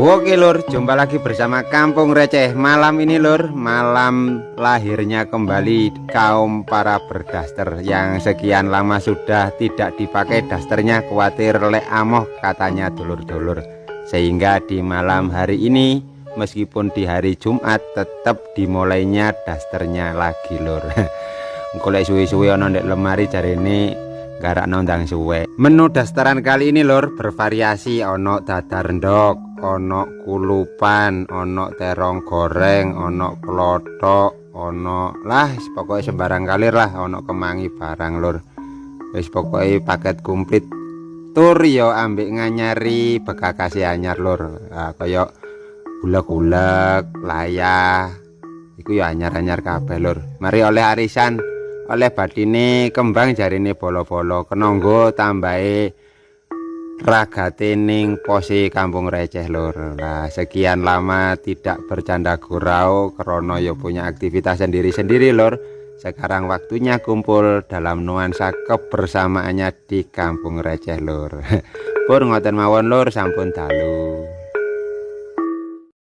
Oke lur, jumpa lagi bersama Kampung Receh. Malam ini lur, malam lahirnya kembali kaum para berdaster. Yang sekian lama sudah tidak dipakai dasternya Khawatir lek amoh katanya dulur-dulur. Sehingga di malam hari ini Meskipun di hari Jumat tetap dimulainya dasternya lagi lur. Kulek suwi-suwi ono ndek lemari ini garak nondang suwe. Menu dasteran kali ini lur bervariasi ono dadar ndok ana kulupan ana terong goreng ana klothok ana lah pokoknya sembarang kalir lah ana kemangi barang lur. Wis pokoknya paket komplit tur yo ambek nganyari bekakasi anyar lur. Nah, kaya gula-gula layah iku ya anyar-anyar kabeh lur. Mari oleh arisan oleh badine kembang jarine bolo-bolo kenonggo tambahe ragate ning posi kampung receh lur nah sekian lama tidak bercanda gurau krono yo punya aktivitas sendiri-sendiri lur sekarang waktunya kumpul dalam nuansa kebersamaannya di kampung receh lur pur ngoten mawon lur sampun dalu